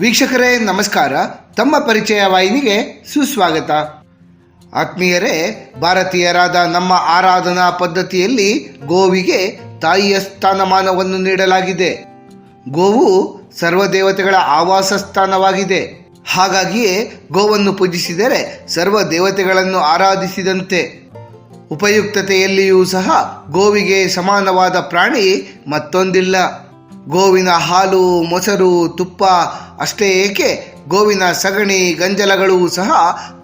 ವೀಕ್ಷಕರೇ, ನಮಸ್ಕಾರ. ತಮ್ಮ ಪರಿಚಯ ವಾಹಿನಿಗೆ ಸುಸ್ವಾಗತ. ಆತ್ಮೀಯರೇ, ಭಾರತೀಯರಾದ ನಮ್ಮ ಆರಾಧನಾ ಪದ್ಧತಿಯಲ್ಲಿ ಗೋವಿಗೆ ತಾಯಿಯ ಸ್ಥಾನಮಾನವನ್ನು ನೀಡಲಾಗಿದೆ. ಗೋವು ಸರ್ವದೇವತೆಗಳ ಆವಾಸ ಸ್ಥಾನವಾಗಿದೆ. ಹಾಗಾಗಿಯೇ ಗೋವನ್ನು ಪೂಜಿಸಿದರೆ ಸರ್ವ ದೇವತೆಗಳನ್ನು ಆರಾಧಿಸಿದಂತೆ. ಉಪಯುಕ್ತತೆಯಲ್ಲಿಯೂ ಸಹ ಗೋವಿಗೆ ಸಮಾನವಾದ ಪ್ರಾಣಿ ಮತ್ತೊಂದಿಲ್ಲ. ಗೋವಿನ ಹಾಲು, ಮೊಸರು, ತುಪ್ಪ ಅಷ್ಟೇ ಏಕೆ? ಗೋವಿನ ಸಗಣಿ, ಗಂಜಲಗಳು ಸಹ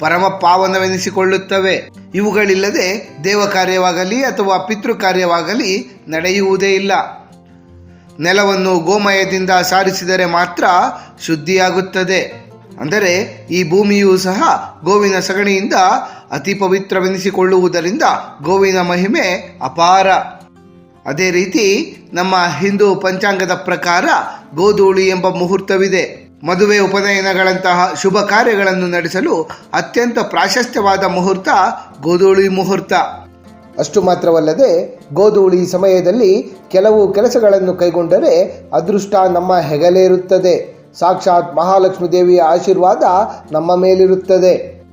ಪರಮ ಪಾವನವೆನಿಸಿಕೊಳ್ಳುತ್ತವೆ. ಇವುಗಳಿಲ್ಲದೆ ದೇವ ಕಾರ್ಯವಾಗಲಿ ಅಥವಾ ಪಿತೃ ಕಾರ್ಯವಾಗಲಿ ನಡೆಯುವುದೇ ಇಲ್ಲ. ನೆಲವನ್ನು ಗೋಮಯದಿಂದ ಸಾರಿಸಿದರೆ ಮಾತ್ರ ಶುದ್ಧಿಯಾಗುತ್ತದೆ. ಅಂದರೆ ಈ ಭೂಮಿಯೂ ಸಹ ಗೋವಿನ ಸಗಣಿಯಿಂದ ಅತಿ ಪವಿತ್ರವೆನಿಸಿಕೊಳ್ಳುವುದರಿಂದ ಗೋವಿನ ಮಹಿಮೆ ಅಪಾರ. ಅದೇ ರೀತಿ ನಮ್ಮ ಹಿಂದೂ ಪಂಚಾಂಗದ ಪ್ರಕಾರ ಗೋಧೂಳಿ ಎಂಬ ಮುಹೂರ್ತವಿದೆ. ಮದುವೆ ಉಪನಯನಗಳಂತಹ ಶುಭ ಕಾರ್ಯಗಳನ್ನು ನಡೆಸಲು ಅತ್ಯಂತ ಪ್ರಾಶಸ್ತ್ಯವಾದ ಮುಹೂರ್ತ ಗೋಧೂಳಿ ಮುಹೂರ್ತ. ಅಷ್ಟು ಮಾತ್ರವಲ್ಲದೆ ಗೋಧೂಳಿ ಸಮಯದಲ್ಲಿ ಕೆಲವು ಕೆಲಸಗಳನ್ನು ಕೈಗೊಂಡರೆ ಅದೃಷ್ಟ ನಮ್ಮ ಹೆಗಲೇರುತ್ತದೆ. ಸಾಕ್ಷಾತ್ ಮಹಾಲಕ್ಷ್ಮೀ ದೇವಿಯ ಆಶೀರ್ವಾದ ನಮ್ಮ ಮೇಲಿರುತ್ತದೆ.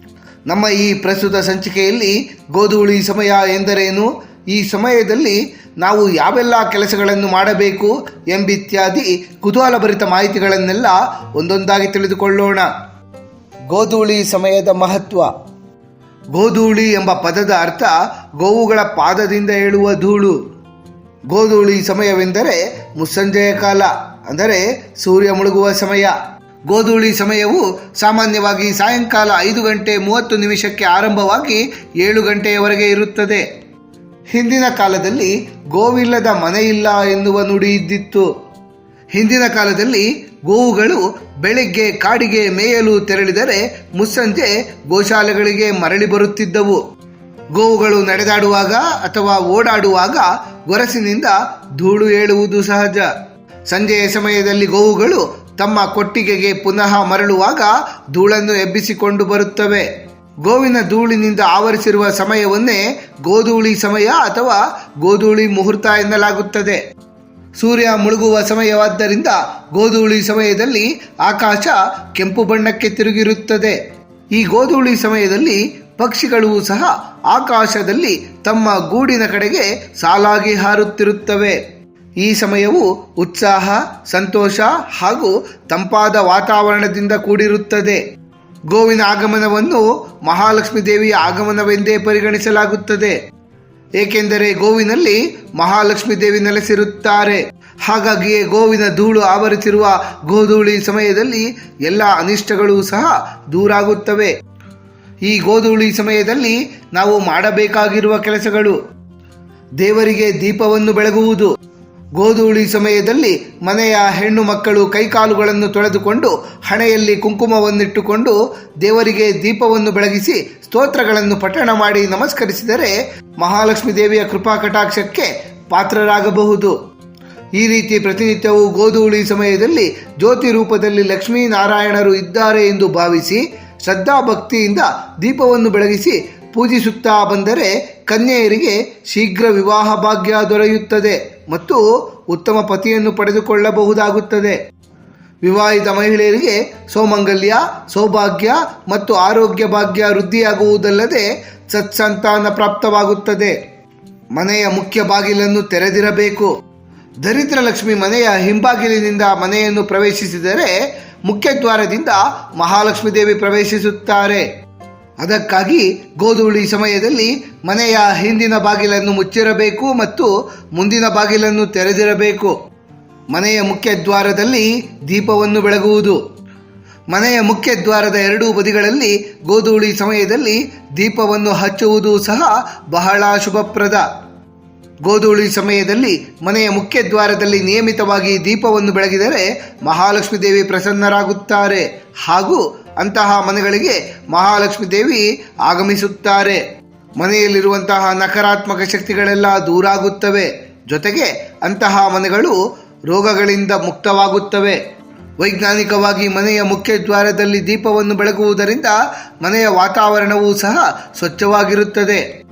ನಮ್ಮ ಈ ಪ್ರಸ್ತುತ ಸಂಚಿಕೆಯಲ್ಲಿ ಗೋಧೂಳಿ ಸಮಯ ಎಂದರೇನು? ಈ ಸಮಯದಲ್ಲಿ ನಾವು ಯಾವೆಲ್ಲ ಕೆಲಸಗಳನ್ನು ಮಾಡಬೇಕು ಎಂಬಿತ್ಯಾದಿ ಕುತೂಹಲಭರಿತ ಮಾಹಿತಿಗಳನ್ನೆಲ್ಲ ಒಂದೊಂದಾಗಿ ತಿಳಿದುಕೊಳ್ಳೋಣ. ಗೋಧೂಳಿ ಸಮಯದ ಮಹತ್ವ. ಗೋಧೂಳಿ ಎಂಬ ಪದದ ಅರ್ಥ ಗೋವುಗಳ ಪಾದದಿಂದ ಏಳುವ ಧೂಳು. ಗೋಧೂಳಿ ಸಮಯವೆಂದರೆ ಮುಸ್ಸಂಜೆಯ ಕಾಲ, ಅಂದರೆ ಸೂರ್ಯ ಮುಳುಗುವ ಸಮಯ. ಗೋಧೂಳಿ ಸಮಯವು ಸಾಮಾನ್ಯವಾಗಿ ಸಾಯಂಕಾಲ ಐದು ಗಂಟೆ ಮೂವತ್ತು ನಿಮಿಷಕ್ಕೆ ಆರಂಭವಾಗಿ ಏಳು ಗಂಟೆಯವರೆಗೆ ಇರುತ್ತದೆ. ಹಿಂದಿನ ಕಾಲದಲ್ಲಿ ಗೋವಿಲ್ಲದ ಮನೆಯಿಲ್ಲ ಎನ್ನುವ ನುಡಿ ಇದ್ದಿತ್ತು. ಹಿಂದಿನ ಕಾಲದಲ್ಲಿ ಗೋವುಗಳು ಬೆಳಿಗ್ಗೆ ಕಾಡಿಗೆ ಮೇಯಲು ತೆರಳಿದರೆ ಮುಸ್ಸಂಜೆ ಗೋಶಾಲೆಗಳಿಗೆ ಮರಳಿ ಬರುತ್ತಿದ್ದವು. ಗೋವುಗಳು ನಡೆದಾಡುವಾಗ ಅಥವಾ ಓಡಾಡುವಾಗ ಗೊರಸಿನಿಂದ ಧೂಳು ಏಳುವುದು ಸಹಜ. ಸಂಜೆಯ ಸಮಯದಲ್ಲಿ ಗೋವುಗಳು ತಮ್ಮ ಕೊಟ್ಟಿಗೆಗೆ ಪುನಃ ಮರಳುವಾಗ ಧೂಳನ್ನು ಎಬ್ಬಿಸಿಕೊಂಡು ಬರುತ್ತವೆ. ಗೋವಿನ ಧೂಳಿನಿಂದ ಆವರಿಸಿರುವ ಸಮಯವನ್ನೇ ಗೋಧೂಳಿ ಸಮಯ ಅಥವಾ ಗೋಧೂಳಿ ಮುಹೂರ್ತ ಎನ್ನಲಾಗುತ್ತದೆ. ಸೂರ್ಯ ಮುಳುಗುವ ಸಮಯವಾದ್ದರಿಂದ ಗೋಧೂಳಿ ಸಮಯದಲ್ಲಿ ಆಕಾಶ ಕೆಂಪು ಬಣ್ಣಕ್ಕೆ ತಿರುಗಿರುತ್ತದೆ. ಈ ಗೋಧೂಳಿ ಸಮಯದಲ್ಲಿ ಪಕ್ಷಿಗಳು ಸಹ ಆಕಾಶದಲ್ಲಿ ತಮ್ಮ ಗೂಡಿನ ಕಡೆಗೆ ಸಾಲಾಗಿ ಹಾರುತ್ತಿರುತ್ತವೆ. ಈ ಸಮಯವು ಉತ್ಸಾಹ, ಸಂತೋಷ ಹಾಗೂ ತಂಪಾದ ವಾತಾವರಣದಿಂದ ಕೂಡಿರುತ್ತದೆ. ಗೋವಿನ ಆಗಮನವನ್ನು ಮಹಾಲಕ್ಷ್ಮೀ ದೇವಿಯ ಆಗಮನವೆಂದೇ ಪರಿಗಣಿಸಲಾಗುತ್ತದೆ. ಏಕೆಂದರೆ ಗೋವಿನಲ್ಲಿ ಮಹಾಲಕ್ಷ್ಮೀ ದೇವಿ ನೆಲೆಸಿರುತ್ತಾರೆ. ಹಾಗಾಗಿಯೇ ಗೋವಿನ ಧೂಳು ಆವರಿಸಿರುವ ಗೋಧೂಳಿ ಸಮಯದಲ್ಲಿ ಎಲ್ಲ ಅನಿಷ್ಟಗಳು ಸಹ ದೂರಾಗುತ್ತವೆ. ಈ ಗೋಧೂಳಿ ಸಮಯದಲ್ಲಿ ನಾವು ಮಾಡಬೇಕಾಗಿರುವ ಕೆಲಸಗಳು. ದೇವರಿಗೆ ದೀಪವನ್ನು ಬೆಳಗುವುದು. ಗೋಧೂಳಿ ಸಮಯದಲ್ಲಿ ಮನೆಯ ಹೆಣ್ಣು ಮಕ್ಕಳು ಕೈಕಾಲುಗಳನ್ನು ತೊಳೆದುಕೊಂಡು ಹಣೆಯಲ್ಲಿ ಕುಂಕುಮವನ್ನಿಟ್ಟುಕೊಂಡು ದೇವರಿಗೆ ದೀಪವನ್ನು ಬೆಳಗಿಸಿ ಸ್ತೋತ್ರಗಳನ್ನು ಪಠಣ ಮಾಡಿ ನಮಸ್ಕರಿಸಿದರೆ ಮಹಾಲಕ್ಷ್ಮೀ ದೇವಿಯ ಕೃಪಾ ಕಟಾಕ್ಷಕ್ಕೆ ಪಾತ್ರರಾಗಬಹುದು. ಈ ರೀತಿ ಪ್ರತಿನಿತ್ಯವೂ ಗೋಧೂಳಿ ಸಮಯದಲ್ಲಿ ಜ್ಯೋತಿ ರೂಪದಲ್ಲಿ ಲಕ್ಷ್ಮೀನಾರಾಯಣರು ಇದ್ದಾರೆ ಎಂದು ಭಾವಿಸಿ ಶ್ರದ್ಧಾಭಕ್ತಿಯಿಂದ ದೀಪವನ್ನು ಬೆಳಗಿಸಿ ಪೂಜಿಸುತ್ತಾ ಬಂದರೆ ಕನ್ಯೆಯರಿಗೆ ಶೀಘ್ರ ವಿವಾಹ ಭಾಗ್ಯ ದೊರೆಯುತ್ತದೆ ಮತ್ತು ಉತ್ತಮ ಪತಿಯನ್ನು ಪಡೆದುಕೊಳ್ಳಬಹುದಾಗುತ್ತದೆ. ವಿವಾಹಿತ ಮಹಿಳೆಯರಿಗೆ ಸೌಮಂಗಲ್ಯ, ಸೌಭಾಗ್ಯ ಮತ್ತು ಆರೋಗ್ಯ ಭಾಗ್ಯ ವೃದ್ಧಿಯಾಗುವುದಲ್ಲದೆ ಸತ್ಸಂತಾನ ಪ್ರಾಪ್ತವಾಗುತ್ತದೆ. ಮನೆಯ ಮುಖ್ಯ ಬಾಗಿಲನ್ನು ತೆರೆದಿರಬೇಕು. ದರಿದ್ರ ಲಕ್ಷ್ಮಿ ಮನೆಯ ಹಿಂಬಾಗಿಲಿನಿಂದ ಮನೆಯನ್ನು ಪ್ರವೇಶಿಸಿದರೆ ಮುಖ್ಯ ದ್ವಾರದಿಂದ ಮಹಾಲಕ್ಷ್ಮೀ ದೇವಿ ಪ್ರವೇಶಿಸುತ್ತಾರೆ. ಅದಕ್ಕಾಗಿ ಗೋಧೂಳಿ ಸಮಯದಲ್ಲಿ ಮನೆಯ ಹಿಂದಿನ ಬಾಗಿಲನ್ನು ಮುಚ್ಚಿರಬೇಕು ಮತ್ತು ಮುಂದಿನ ಬಾಗಿಲನ್ನು ತೆರೆದಿರಬೇಕು. ಮನೆಯ ಮುಖ್ಯ ದ್ವಾರದಲ್ಲಿ ದೀಪವನ್ನು ಬೆಳಗುವುದು. ಮನೆಯ ಮುಖ್ಯ ದ್ವಾರದ ಎರಡೂ ಬದಿಗಳಲ್ಲಿ ಗೋಧೂಳಿ ಸಮಯದಲ್ಲಿ ದೀಪವನ್ನು ಹಚ್ಚುವುದು ಸಹ ಬಹಳ ಶುಭಪ್ರದ. ಗೋಧೂಳಿ ಸಮಯದಲ್ಲಿ ಮನೆಯ ಮುಖ್ಯ ದ್ವಾರದಲ್ಲಿ ನಿಯಮಿತವಾಗಿ ದೀಪವನ್ನು ಬೆಳಗಿದರೆ ಮಹಾಲಕ್ಷ್ಮೀ ದೇವಿ ಪ್ರಸನ್ನರಾಗುತ್ತಾರೆ ಹಾಗೂ ಅಂತಹ ಮನೆಗಳಿಗೆ ಮಹಾಲಕ್ಷ್ಮೀ ದೇವಿ ಆಗಮಿಸುತ್ತಾರೆ. ಮನೆಯಲ್ಲಿರುವಂತಹ ನಕಾರಾತ್ಮಕ ಶಕ್ತಿಗಳೆಲ್ಲ ದೂರಾಗುತ್ತವೆ. ಜೊತೆಗೆ ಅಂತಹ ಮನೆಗಳು ರೋಗಗಳಿಂದ ಮುಕ್ತವಾಗುತ್ತವೆ. ವೈಜ್ಞಾನಿಕವಾಗಿ ಮನೆಯ ಮುಖ್ಯ ದ್ವಾರದಲ್ಲಿ ದೀಪವನ್ನು ಬೆಳಗುವುದರಿಂದ ಮನೆಯ ವಾತಾವರಣವೂ ಸಹ ಸ್ವಚ್ಛವಾಗಿರುತ್ತದೆ.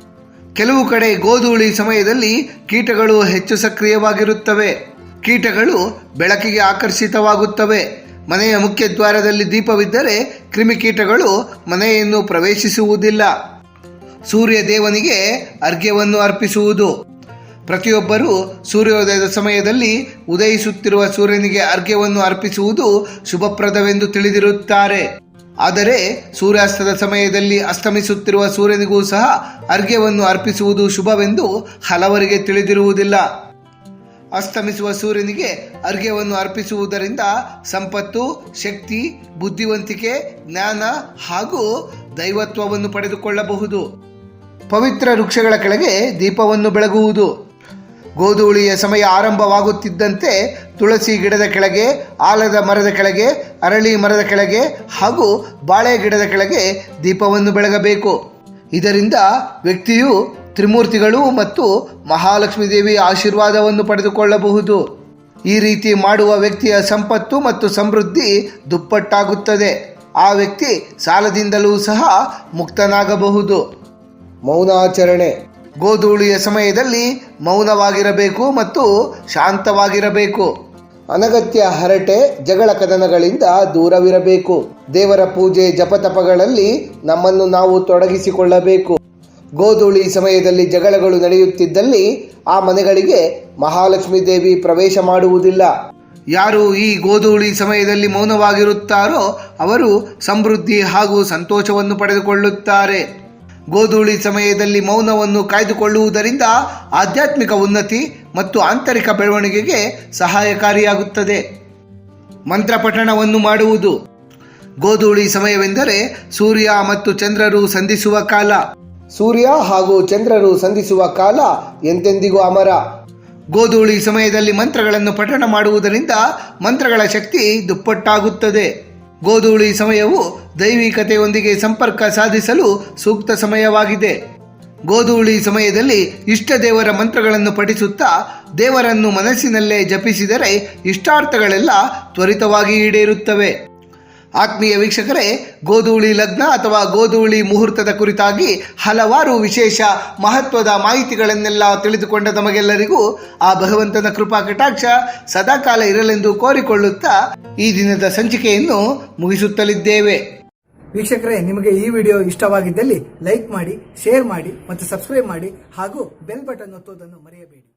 ಕೆಲವು ಕಡೆ ಗೋಧೂಳಿ ಸಮಯದಲ್ಲಿ ಕೀಟಗಳು ಹೆಚ್ಚು ಸಕ್ರಿಯವಾಗಿರುತ್ತವೆ. ಕೀಟಗಳು ಬೆಳಕಿಗೆ ಆಕರ್ಷಿತವಾಗುತ್ತವೆ. ಮನೆಯ ಮುಖ್ಯ ದ್ವಾರದಲ್ಲಿ ದೀಪವಿದ್ದರೆ ಕ್ರಿಮಿಕೀಟಗಳು ಮನೆಯನ್ನು ಪ್ರವೇಶಿಸುವುದಿಲ್ಲ. ಸೂರ್ಯ ದೇವನಿಗೆ ಅರ್ಘ್ಯವನ್ನು ಅರ್ಪಿಸುವುದು. ಪ್ರತಿಯೊಬ್ಬರೂ ಸೂರ್ಯೋದಯದ ಸಮಯದಲ್ಲಿ ಉದಯಿಸುತ್ತಿರುವ ಸೂರ್ಯನಿಗೆ ಅರ್ಘ್ಯವನ್ನು ಅರ್ಪಿಸುವುದು ಶುಭಪ್ರದವೆಂದು ತಿಳಿದಿರುತ್ತಾರೆ. ಆದರೆ ಸೂರ್ಯಾಸ್ತದ ಸಮಯದಲ್ಲಿ ಅಸ್ತಮಿಸುತ್ತಿರುವ ಸೂರ್ಯನಿಗೂ ಸಹ ಅರ್ಘ್ಯವನ್ನು ಅರ್ಪಿಸುವುದು ಶುಭವೆಂದು ಹಲವರಿಗೆ ತಿಳಿದಿರುವುದಿಲ್ಲ. ಅಸ್ತಮಿಸುವ ಸೂರ್ಯನಿಗೆ ಅರ್ಘ್ಯವನ್ನು ಅರ್ಪಿಸುವುದರಿಂದ ಸಂಪತ್ತು, ಶಕ್ತಿ, ಬುದ್ಧಿವಂತಿಕೆ, ಜ್ಞಾನ ಹಾಗೂ ದೈವತ್ವವನ್ನು ಪಡೆದುಕೊಳ್ಳಬಹುದು. ಪವಿತ್ರ ವೃಕ್ಷಗಳ ಕೆಳಗೆ ದೀಪವನ್ನು ಬೆಳಗುವುದು. ಗೋಧೂಳಿಯ ಸಮಯ ಆರಂಭವಾಗುತ್ತಿದ್ದಂತೆ ತುಳಸಿ ಗಿಡದ ಕೆಳಗೆ, ಆಲದ ಮರದ ಕೆಳಗೆ, ಅರಳಿ ಮರದ ಕೆಳಗೆ ಹಾಗೂ ಬಾಳೆ ಗಿಡದ ಕೆಳಗೆ ದೀಪವನ್ನು ಬೆಳಗಬೇಕು. ಇದರಿಂದ ವ್ಯಕ್ತಿಯು ತ್ರಿಮೂರ್ತಿಗಳು ಮತ್ತು ಮಹಾಲಕ್ಷ್ಮೀ ದೇವಿ ಆಶೀರ್ವಾದವನ್ನು ಪಡೆದುಕೊಳ್ಳಬಹುದು. ಈ ರೀತಿ ಮಾಡುವ ವ್ಯಕ್ತಿಯ ಸಂಪತ್ತು ಮತ್ತು ಸಮೃದ್ಧಿ ದುಪ್ಪಟ್ಟಾಗುತ್ತದೆ. ಆ ವ್ಯಕ್ತಿ ಸಾಲದಿಂದಲೂ ಸಹ ಮುಕ್ತನಾಗಬಹುದು. ಮೌನಾಚರಣೆ. ಗೋಧೂಳಿಯ ಸಮಯದಲ್ಲಿ ಮೌನವಾಗಿರಬೇಕು ಮತ್ತು ಶಾಂತವಾಗಿರಬೇಕು. ಅನಗತ್ಯ ಹರಟೆ ಜಗಳ ಕದನಗಳಿಂದ ದೂರವಿರಬೇಕು. ದೇವರ ಪೂಜೆ ಜಪತಪಗಳಲ್ಲಿ ನಮ್ಮನ್ನು ನಾವು ತೊಡಗಿಸಿಕೊಳ್ಳಬೇಕು. ಗೋಧೂಳಿ ಸಮಯದಲ್ಲಿ ಜಗಳಗಳು ನಡೆಯುತ್ತಿದ್ದಲ್ಲಿ ಆ ಮನೆಗಳಿಗೆ ಮಹಾಲಕ್ಷ್ಮೀ ದೇವಿ ಪ್ರವೇಶ ಮಾಡುವುದಿಲ್ಲ. ಯಾರು ಈ ಗೋಧೂಳಿ ಸಮಯದಲ್ಲಿ ಮೌನವಾಗಿರುತ್ತಾರೋ ಅವರು ಸಮೃದ್ಧಿ ಹಾಗೂ ಸಂತೋಷವನ್ನು ಪಡೆದುಕೊಳ್ಳುತ್ತಾರೆ. ಗೋಧೂಳಿ ಸಮಯದಲ್ಲಿ ಮೌನವನ್ನು ಕಾಯ್ದುಕೊಳ್ಳುವುದರಿಂದ ಆಧ್ಯಾತ್ಮಿಕ ಉನ್ನತಿ ಮತ್ತು ಆಂತರಿಕ ಬೆಳವಣಿಗೆಗೆ ಸಹಾಯಕಾರಿಯಾಗುತ್ತದೆ. ಮಂತ್ರ ಪಠಣವನ್ನು ಮಾಡುವುದು. ಗೋಧೂಳಿ ಸಮಯವೆಂದರೆ ಸೂರ್ಯ ಮತ್ತು ಚಂದ್ರರು ಸಂಧಿಸುವ ಕಾಲ. ಸೂರ್ಯ ಹಾಗೂ ಚಂದ್ರರು ಸಂಧಿಸುವ ಕಾಲ ಎಂತೆಂದಿಗೂ ಅಮರ. ಗೋಧೂಳಿ ಸಮಯದಲ್ಲಿ ಮಂತ್ರಗಳನ್ನು ಪಠಣ ಮಾಡುವುದರಿಂದ ಮಂತ್ರಗಳ ಶಕ್ತಿ ದುಪ್ಪಟ್ಟಾಗುತ್ತದೆ. ಗೋಧೂಳಿ ಸಮಯವು ದೈವಿಕತೆಯೊಂದಿಗೆ ಸಂಪರ್ಕ ಸಾಧಿಸಲು ಸೂಕ್ತ ಸಮಯವಾಗಿದೆ. ಗೋಧೂಳಿ ಸಮಯದಲ್ಲಿ ಇಷ್ಟ ದೇವರ ಮಂತ್ರಗಳನ್ನು ಪಠಿಸುತ್ತಾ ದೇವರನ್ನು ಮನಸ್ಸಿನಲ್ಲೇ ಜಪಿಸಿದರೆ ಇಷ್ಟಾರ್ಥಗಳೆಲ್ಲ ತ್ವರಿತವಾಗಿ ಈಡೇರುತ್ತವೆ. ಆತ್ಮೀಯ ವೀಕ್ಷಕರೇ, ಗೋಧೂಳಿ ಲಗ್ನ ಅಥವಾ ಗೋಧೂಳಿ ಮುಹೂರ್ತದ ಕುರಿತಾಗಿ ಹಲವಾರು ವಿಶೇಷ ಮಹತ್ವದ ಮಾಹಿತಿಗಳನ್ನೆಲ್ಲ ತಿಳಿದುಕೊಂಡ ತಮಗೆಲ್ಲರಿಗೂ ಆ ಭಗವಂತನ ಕೃಪಾ ಕಟಾಕ್ಷ ಸದಾಕಾಲ ಇರಲೆಂದು ಕೋರಿಕೊಳ್ಳುತ್ತಾ ಈ ದಿನದ ಸಂಚಿಕೆಯನ್ನು ಮುಗಿಸುತ್ತಲಿದ್ದೇವೆ. ವೀಕ್ಷಕರೇ, ನಿಮಗೆ ಈ ವಿಡಿಯೋ ಇಷ್ಟವಾಗಿದ್ದಲ್ಲಿ ಲೈಕ್ ಮಾಡಿ, ಶೇರ್ ಮಾಡಿ ಮತ್ತು ಸಬ್ಸ್ಕ್ರೈಬ್ ಮಾಡಿ ಹಾಗೂ ಬೆಲ್ ಬಟನ್ ಒತ್ತುವುದನ್ನು ಮರೆಯಬೇಡಿ.